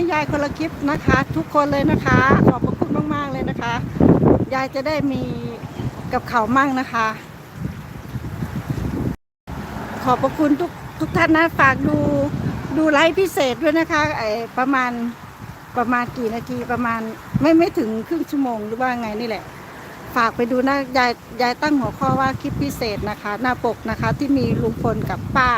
ให้ยายคนละคลิปนะคะ ทุกคนเลยนะคะ ขอบพระคุณมากๆเลยนะคะ ยายจะได้มีกับเขามั่งนะคะ ขอบพระคุณทุกทุกท่านนะฝากดูดูไลฟ์พิเศษด้วยนะคะไอประมาณประมาณกี่นาทีประมาณไม่ไม่ถึงครึ่งชั่วโมงหรือว่าไงนี่แหละ ฝากไปดูนะยายยายตั้งหัวข้อว่าคลิปพิเศษนะคะ หน้าปกนะคะที่มีลุงพลกับป้า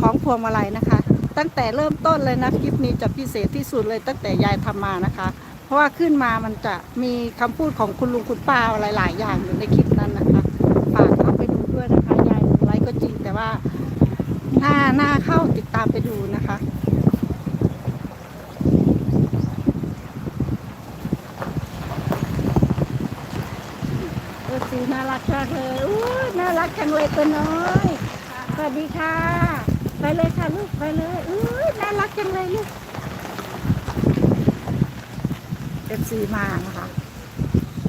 ของพวงมาลัยนะคะ ตั้งแต่เริ่มต้นเลยนะคลิปนี้จะพิเศษที่สุดเลยตั้งแต่ยายทำมานะคะ เพราะว่าขึ้นมามันจะมีคำพูดของคุณลุงคุณป้าหลาย ๆ อย่างอยู่ในคลิปนั้นนะคะฝากเข้าไปดูด้วยนะคะยายไลฟ์ก็จริงแต่ว่าหน้าหน้าเข้าติดตามไปดูนะคะเออสีน่ารักมากเลยอู้น่ารักจังเลยตัวน้อย สวัสดีค่ะ ไปเลยค่ะลูกไปเลยอู้น่ารักจังเลยลูกเอฟซีมานะคะ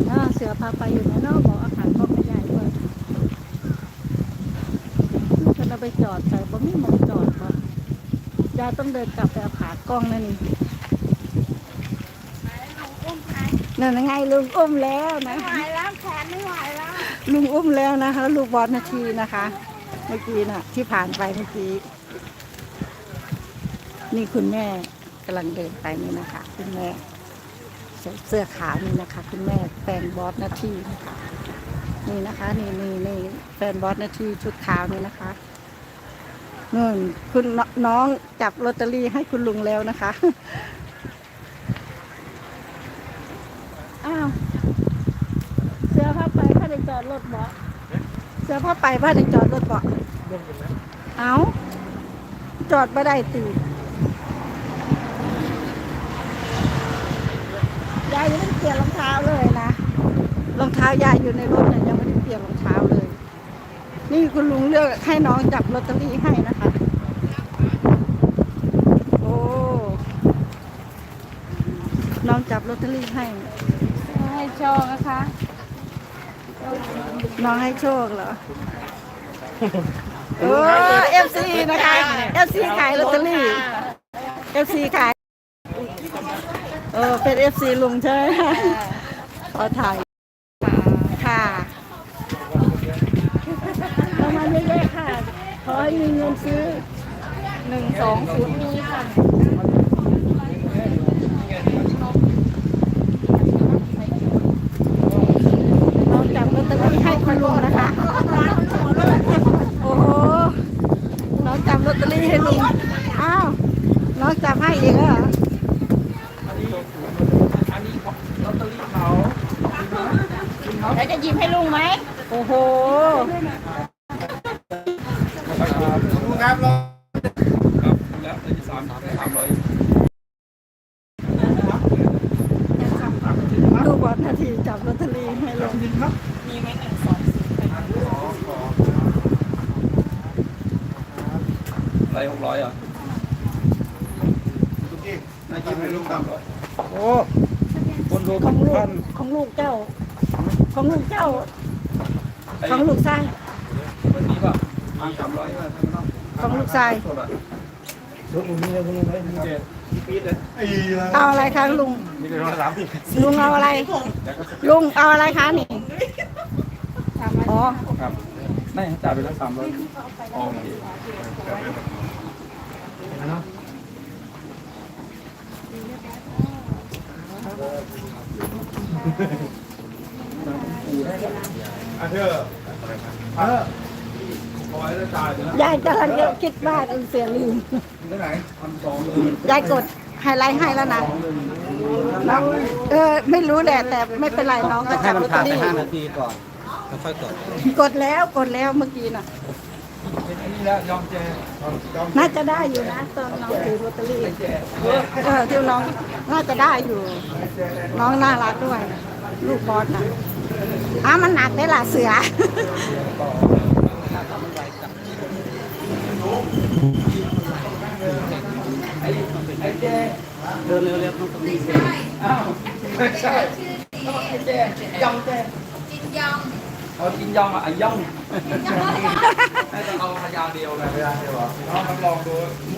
เออเสือพาไปอยู่ในนอกบอกอาหารก็ไม่ใหญ่ด้วยฉันเอาไปจอดใส่บ่มีหมองจอดค่ะยายต้องเดินกลับไปเอาขากล้องนั่นนี่นั่นไงลุงอุ้มแล้วนะไม่ไหวแล้วแขนไม่ไหวแล้วลุงอุ้มแล้วนะคะ ลูกบอลนาทีนะคะ เมื่อกี้น่ะ ที่ผ่านไปเมื่อกี้ นี่คุณแม่กำลังเดินไปนี่นะคะ คุณแม่ใส่เสื้อขาวนี่นะคะ คุณแม่แฟนบอสหน้าทีนะคะนี่นะคะ นี่นี่นี่แฟนบอสหน้าที่ชุดขาวนี่นะคะนู่นคุณน้องจับลอตเตอรี่ให้คุณลุงแล้วนะคะอ้าวเสื้อผ้าไปผ้าได้จอดรถเบาะเสื้อผ้าไปผ้าได้จอดรถเบาะเอาจอดไม่ได้ตียายยังไม่ได้เปลี่ยนรองเท้าเลยนะรองเท้ายายอยู่ในรถเนี่ยยังไม่ได้เปลี่ยนรองเท้าเลย นี่คุณลุงเลือกให้น้องจับลอตเตอรี่ให้นะคะ โอ้น้องจับลอตเตอรี่ให้ ให้โชว์นะคะ น้องให้โชคเหรอเออเอฟซีนะคะเอฟซีขายลอตเตอรี่เอฟซีขายเออเป็นเอฟซีลุงใช่ไหมคะขอถ่าย ค่ะ ประมาณเยอะๆค่ะ ขอให้มีเงินซื้อหนึ่งสองศูนย์นี้ค่ะน้องจับลอตเตอรี่ให้คุณลุงนะคะ โอ้โหน้องจับลอตเตอรี่ให้ลุง อ้าวน้องจับให้อีกเหรอแล้วจะหยิบให้ลุงไหม โอ้โห ครับรอครับแล้วจะสามสามร้อยดูบอลนาทีจับลอตเตอรี่ให้ลุงมีไหมหนึ่งสองสี่ไรหกร้อยเหรอนายกินให้ลุงตามร้อยโอ้คนดูของลูกพันของลูกเจ้า ของลูกเจ้า ของลูกชายวันนี้ป่ะพันสามร้อย ของลูกชายลุงมีอะไรลุงไหมมีเจ็ดมีปีดเลยเอาอะไรคะลุงมีแต่ร้อยสามสิบลุงเอาอะไร ลุงเอาอะไรคะนี่อ๋อครับไม่จ่ายไปแล้วสามร้อยโอเคเนาะอะเธอเออ พอยแล้วจ่ายไปแล้วยายกำลังจะคิดว่าเสียลืมที่ไหนพันสองเลยยายกดไฮไลท์ให้แล้วนะน้องเออ ไม่รู้แหละแต่ไม่เป็นไรน้องก็ให้จับมันลอตเตผ่าอนไปรี่ห้านาทีก่อนแล้วค่อยกดกดแล้วกดแล้วเมื่อกี้น่ะนี่แล้วยอมแจยอมน่าจะได้อยู่นะตอนน้องถือลอตเตอรี่เออที่น้องน่าจะได้อยู่ น้องน่ารักด้วย ลูกบอสน่ะอ้ามันหนักได้ล่ะเสือ เร็วเร็วเร็วต้องรีบ อ้าวไม่ใช่ ไอ้แจยองแจจินยองเอากินยองอะไอ้ยองน่าจะเอาพยาเดียวเลยพยาเดียวเหรอลองดู